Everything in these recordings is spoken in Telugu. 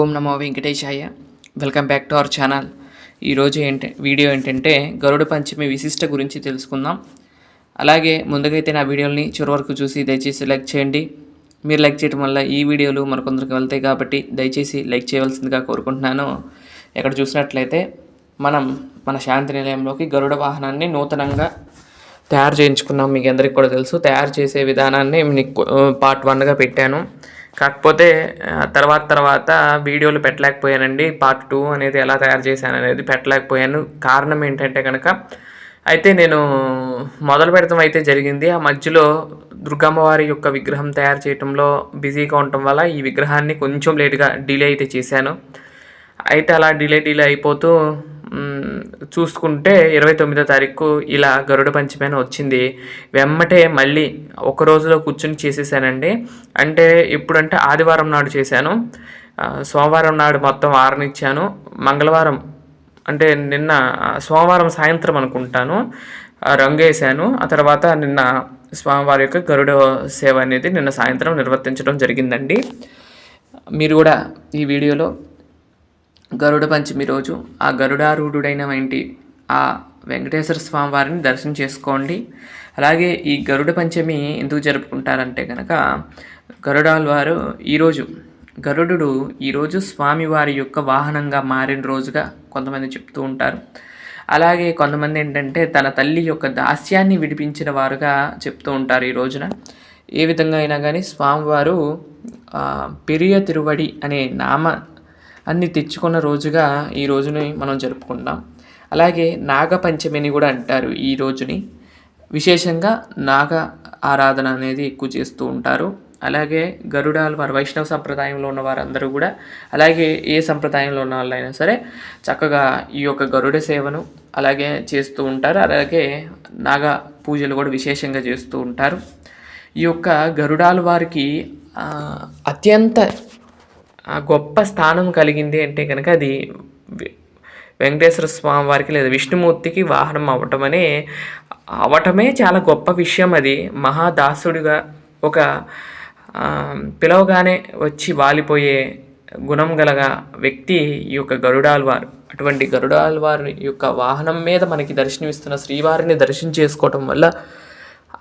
ఓం నమో వెంకటేశాయ. Welcome back to our channel. ఈరోజు ఏంటి వీడియో ఏంటంటే గరుడ పంచమి విశిష్ట గురించి తెలుసుకుందాం. అలాగే ముందుకైతే నా వీడియోని చివరి వరకు చూసి దయచేసి లైక్ చేయండి. మీరు లైక్ చేయడం వల్ల ఈ వీడియోలు మరికొందరికి వెళ్తాయి కాబట్టి దయచేసి లైక్ చేయవలసిందిగా కోరుకుంటున్నాను. ఇక్కడ చూసినట్లయితే మనం మన శాంతి నిలయంలోకి గరుడ వాహనాన్ని నూతనంగా తయారు చేయించుకున్నాం. మీకు అందరికి కూడా తెలుసు తయారు చేసే విధానాన్ని పార్ట్ వన్గా పెట్టాను. కాకపోతే తర్వాత తర్వాత వీడియోలు పెట్టలేకపోయానండి. పార్ట్ టూ అనేది ఎలా తయారు చేశాను అనేది పెట్టలేకపోయాను. కారణం ఏంటంటే కనుక అయితే నేను మొదలు పెడతాం అయితే జరిగింది. ఆ మధ్యలో దుర్గమ్మవారి యొక్క విగ్రహం తయారు చేయటంలో బిజీగా ఉండటం వల్ల ఈ విగ్రహాన్ని కొంచెం లేట్గా డిలే అయితే చేశాను. అయితే అలా డిలే డిలే అయిపోతూ చూసుకుంటే ఇరవై తొమ్మిదో తారీఖు ఇలా గరుడ పంచమైన వచ్చింది. వెమ్మటే మళ్ళీ ఒక రోజులో కూర్చుని చేసేసానండి. అంటే ఇప్పుడంటే ఆదివారం నాడు చేశాను. సోమవారం నాడు మొత్తం ఆరనిచ్చాను. మంగళవారం అంటే నిన్న సోమవారం సాయంత్రం అనుకుంటాను రంగు వేసాను ఆ తర్వాత నిన్న స్వామివారి యొక్క గరుడ సేవ అనేది నిన్న సాయంత్రం నిర్వర్తించడం జరిగిందండి. మీరు కూడా ఈ వీడియోలో గరుడ పంచమి రోజు ఆ గరుడారూఢుడైన వంటి ఆ వెంకటేశ్వర స్వామి వారిని దర్శనం చేసుకోండి. అలాగే ఈ గరుడ పంచమి ఎందుకు జరుపుకుంటారంటే కనుక గరుడాల్ వారు ఈరోజు గరుడు ఈరోజు స్వామివారి యొక్క వాహనంగా మారిన రోజుగా కొంతమంది చెప్తూ ఉంటారు. అలాగే కొంతమంది ఏంటంటే తన తల్లి యొక్క దాస్యాన్ని విడిపించిన వారుగా చెప్తూ ఉంటారు ఈ రోజున. ఏ విధంగా అయినా కానీ స్వామివారు పెరియ తిరువడి అనే నామ అన్ని తెచ్చుకున్న రోజుగా ఈ రోజుని మనం జరుపుకుంటాం. అలాగే నాగపంచమిని కూడా అంటారు ఈ రోజుని. విశేషంగా నాగ ఆరాధన అనేది ఎక్కువ చేస్తూ ఉంటారు. అలాగే గరుడాలు వారు వైష్ణవ సంప్రదాయంలో ఉన్న వారందరూ కూడా అలాగే ఏ సంప్రదాయంలో ఉన్న వాళ్ళైనా సరే చక్కగా ఈ యొక్క గరుడ సేవను అలాగే చేస్తూ ఉంటారు. అలాగే నాగ పూజలు కూడా విశేషంగా చేస్తూ ఉంటారు. ఈ యొక్క గరుడాల వారికి అత్యంత ఆ గొప్ప స్థానం కలిగింది అంటే కనుక అది వెంకటేశ్వర స్వామి వారికి లేదా విష్ణుమూర్తికి వాహనం అవ్వటమనే అవటమే చాలా గొప్ప విషయం అది. మహాదాసుడిగా ఒక పిలవగానే వచ్చి వాలిపోయే గుణం గలగా వ్యక్తి ఈ యొక్క గరుడాల్వారు అటువంటి గరుడాల్వారి యొక్క వాహనం మీద మనకి దర్శనమిస్తున్న శ్రీవారిని దర్శనం చేసుకోవటం వల్ల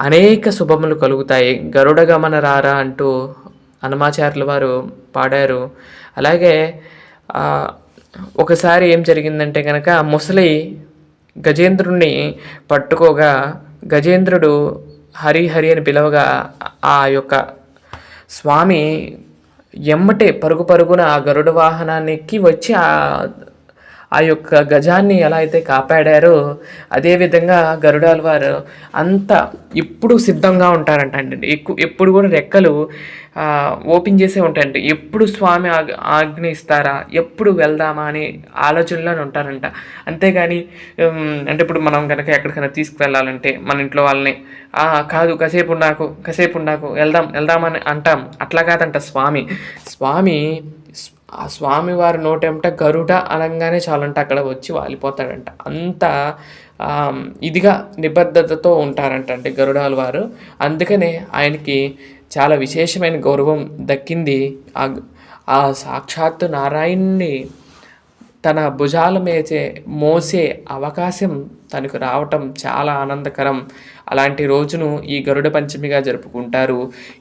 అనేక శుభములు కలుగుతాయి. గరుడ గమనరారా అంటూ హనుమాచార్యుల వారు పాడారు. అలాగే ఒకసారి ఏం జరిగిందంటే కనుక ముసలి గజేంద్రుణ్ణి పట్టుకోగా గజేంద్రుడు హరి హరి అని పిలవగా ఆ యొక్క స్వామి ఎమ్మటే పరుగు పరుగున ఆ గరుడ వాహనాన్ని ఎక్కి వచ్చి ఆ ఆ యొక్క గజాన్ని ఎలా అయితే కాపాడారో అదేవిధంగా గరుడాల వారు అంత ఎప్పుడు సిద్ధంగా ఉంటారంట అండి. ఎక్కువ ఎప్పుడు కూడా రెక్కలు ఓపెన్ చేసే ఉంటాయండి ఎప్పుడు స్వామి ఆగ్ ఆజ్ఞ ఇస్తారా ఎప్పుడు వెళ్దామా అని ఆలోచనలోనే ఉంటారంట. అంతేగాని అంటే ఇప్పుడు మనం కనుక ఎక్కడికైనా తీసుకువెళ్ళాలంటే మన ఇంట్లో వాళ్ళని కాదు కాసేపు నాకు కాసేపు నాకు వెళ్దాం వెళ్దామని అంటాం. అట్లా కాదంట స్వామి. స్వామి ఆ స్వామివారి నోటెంట గరుడ అనగానే చాలంట అక్కడ వచ్చి వాలిపోతాడంట. అంత ఇదిగా నిబద్ధతతో ఉంటారంట అంటే గరుడాల వారు. అందుకనే ఆయనకి చాలా విశేషమైన గౌరవం దక్కింది. ఆ ఆ సాక్షాత్తు నారాయణ్ణి తన భుజాల మేచే మోసే అవకాశం తనకు రావటం చాలా ఆనందకరం. అలాంటి రోజును ఈ గరుడ పంచమిగా జరుపుకుంటారు.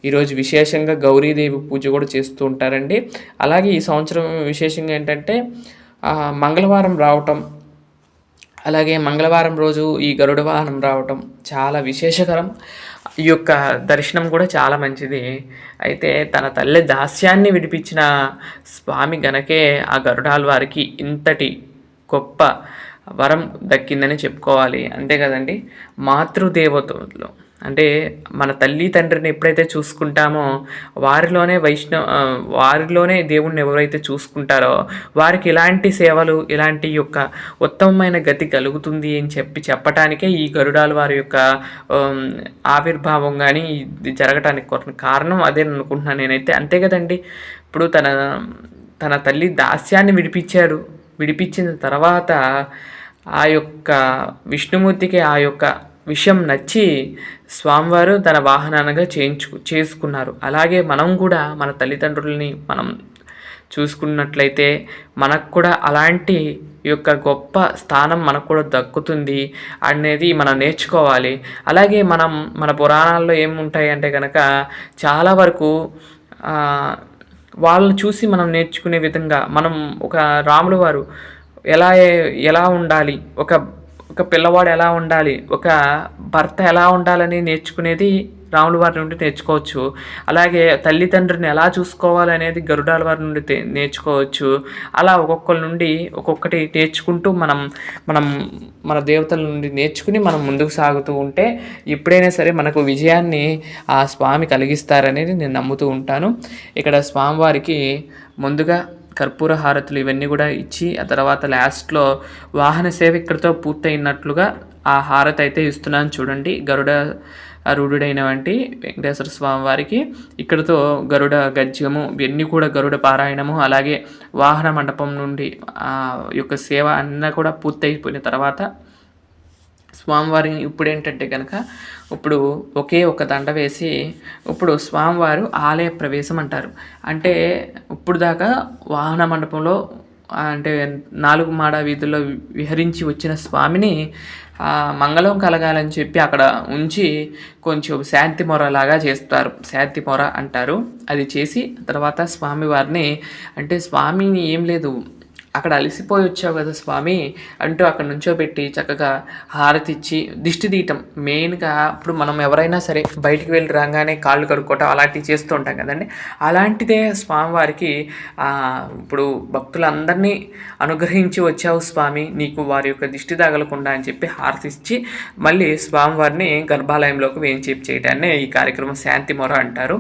ఈరోజు విశేషంగా గౌరీదేవి పూజ కూడా చేస్తూ ఉంటారండి. అలాగే ఈ సంవత్సరం విశేషంగా ఏంటంటే మంగళవారం రావటం అలాగే మంగళవారం రోజు ఈ గరుడ వాహనం రావటం చాలా విశేషకరం. ఈ యొక్క దర్శనం కూడా చాలా మంచిది. అయితే తన తల్లి దాస్యాన్ని విడిపించిన స్వామి గనకే ఆ గరుడాల వారికి ఇంతటి గొప్ప వరం దక్కిందని చెప్పుకోవాలి. అంతే కదండి? మాతృదేవతలు. అంటే మన తల్లి తండ్రిని ఎప్పుడైతే చూసుకుంటామో వారిలోనే వైష్ణవ వారిలోనే దేవుణ్ణి ఎవరైతే చూసుకుంటారో వారికి ఇలాంటి సేవలు ఇలాంటి యొక్క ఉత్తమమైన గతి కలుగుతుంది అని చెప్పి చెప్పటానికే ఈ గరుడాల వారి యొక్క ఆవిర్భావం కానీ ఇది జరగటానికి కొర- కారణం అదే అనుకుంటున్నాను నేనైతే. అంతే కదండి? ఇప్పుడు తన తన తల్లి దాస్యాన్ని విడిపించాడు. విడిపించిన తర్వాత ఆ యొక్క విష్ణుమూర్తికి ఆ యొక్క విషయం నచ్చి స్వామివారు తన వాహనానగా చేయించు చేసుకున్నారు. అలాగే మనం కూడా మన తల్లిదండ్రులని మనం చూసుకున్నట్లయితే మనకు కూడా అలాంటి యొక్క గొప్ప స్థానం మనకు కూడా దక్కుతుంది అనేది మనం నేర్చుకోవాలి. అలాగే మనం మన పురాణాల్లో ఏముంటాయి అంటే కనుక చాలా వరకు వాళ్ళని చూసి మనం నేర్చుకునే విధంగా మనం ఒక రాములు వారు ఎలా ఎలా ఉండాలి? ఒక ఒక పిల్లవాడు ఎలా ఉండాలి? ఒక భర్త ఎలా ఉండాలని నేర్చుకునేది రాముల వారి నుండి నేర్చుకోవచ్చు. అలాగే తల్లిదండ్రుని ఎలా చూసుకోవాలనేది గరుడాల వారి నుండి నేర్చుకోవచ్చు. అలా ఒక్కొక్కరి నుండి ఒక్కొక్కటి నేర్చుకుంటూ మనం మనం మన దేవతల నుండి నేర్చుకుని మనం ముందుకు సాగుతూ ఉంటే ఎప్పుడైనా సరే మనకు విజయాన్ని ఆ స్వామి కలిగిస్తారనేది నేను నమ్ముతూ ఉంటాను. ఇక్కడ స్వామివారికి ముందుగా కర్పూర హారతులు ఇవన్నీ కూడా ఇచ్చి ఆ తర్వాత లాస్ట్లో వాహన సేవ ఇక్కడితో పూర్తయినట్లుగా ఆ హారతి అయితే ఇస్తున్నాను చూడండి. గరుడ రూఢుడైనవంటి వెంకటేశ్వర స్వామి వారికి ఇక్కడతో గరుడ గద్యము ఇవన్నీ కూడా గరుడ పారాయణము అలాగే వాహన మండపం నుండి ఆ యొక్క సేవ అన్నీ కూడా పూర్తయిపోయిన తర్వాత స్వామివారిని ఇప్పుడు ఏంటంటే కనుక ఇప్పుడు ఒకే ఒక దండ వేసి ఇప్పుడు స్వామివారు ఆలయ ప్రవేశం అంటారు. అంటే ఇప్పుడు దాకా వాహన మండపంలో అంటే నాలుగు మాడ వీధుల్లో విహరించి వచ్చిన స్వామిని మంగళం కలగాలని చెప్పి అక్కడ ఉంచి కొంచెం శాంతి మొరలాగా చేస్తారు. శాంతి మొర అంటారు. అది చేసి తర్వాత స్వామివారిని అంటే స్వామిని ఏం లేదు అక్కడ అలసిపోయి వచ్చావు కదా స్వామి అంటూ అక్కడ నుంచోబెట్టి చక్కగా హారతి ఇచ్చి దిష్టి తీయటం. మెయిన్గా ఇప్పుడు మనం ఎవరైనా సరే బయటికి వెళ్ళి రాగానే కాళ్ళు కడుక్కోవటం అలాంటివి చేస్తూ ఉంటాం కదండి. అలాంటిదే స్వామివారికి ఇప్పుడు భక్తులందరినీ అనుగ్రహించి వచ్చావు స్వామి నీకు వారి యొక్క దిష్టి తగలకుండా అని చెప్పి హారతి ఇచ్చి మళ్ళీ స్వామివారిని గర్భాలయంలోకి వేయించేపు చేయడాన్ని ఈ కార్యక్రమం శాంతి మొర అంటారు.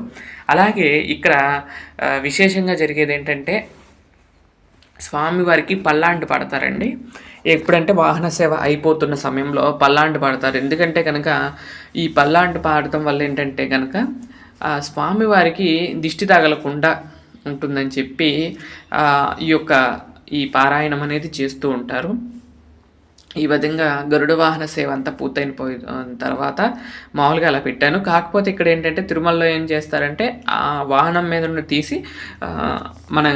అలాగే ఇక్కడ విశేషంగా జరిగేది ఏంటంటే స్వామివారికి పల్లాంటి పడతారండి. ఎప్పుడంటే వాహన సేవ అయిపోతున్న సమయంలో పల్లాంటి పాడతారు. ఎందుకంటే కనుక ఈ పల్లాంటి పాడటం వల్ల ఏంటంటే కనుక స్వామివారికి దిష్టి తగలకుండా ఉంటుందని చెప్పి ఈ యొక్క ఈ పారాయణం అనేది చేస్తూ ఉంటారు. ఈ విధంగా గరుడ వాహన సేవ అంతా పూర్తయిన పోయిన తర్వాత మామూలుగా అలా పెట్టాను. కాకపోతే ఇక్కడ ఏంటంటే తిరుమలలో ఏం చేస్తారంటే ఆ వాహనం మీద తీసి మన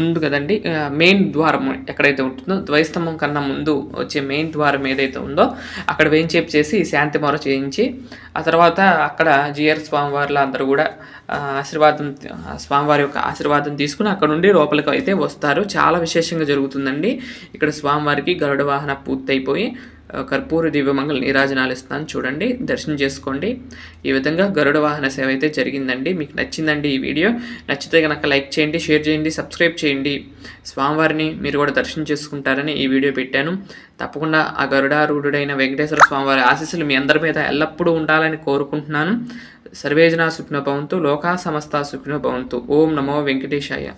ఉంది కదండి మెయిన్ ద్వారం ఎక్కడైతే ఉంటుందో ద్వైస్తంభం కన్నా ముందు వచ్చే మెయిన్ ద్వారం ఏదైతే ఉందో అక్కడ వేయించేపు చేసి శాంతి మొర చేయించి ఆ తర్వాత అక్కడ జిఆర్ స్వామివార్లు అందరూ కూడా ఆశీర్వాదం స్వామివారి యొక్క ఆశీర్వాదం తీసుకుని అక్కడ నుండి లోపలికి అయితే వస్తారు. చాలా విశేషంగా జరుగుతుందండి. ఇక్కడ స్వామివారికి గరుడ వాహన పూర్తయిపోయి కర్పూర దివ్యమంగళ నీరాజనాలు ఇస్తాను చూడండి దర్శనం చేసుకోండి. ఈ విధంగా గరుడ వాహన సేవ అయితే జరిగిందండి. మీకు నచ్చిందండి ఈ వీడియో నచ్చితే కనుక లైక్ చేయండి షేర్ చేయండి సబ్స్క్రైబ్ చేయండి. స్వామివారిని మీరు కూడా దర్శనం చేసుకుంటారని ఈ వీడియో పెట్టాను. తప్పకుండా ఆ గరుడారూఢుడైన వెంకటేశ్వర స్వామివారి ఆశీస్సులు మీ అందరి మీద ఎల్లప్పుడూ ఉండాలని కోరుకుంటున్నాను. సర్వేజన సుఖ్న భవంతు లోకా సమస్త సుఖ్న భవంతు. ఓం నమో వెంకటేశాయ.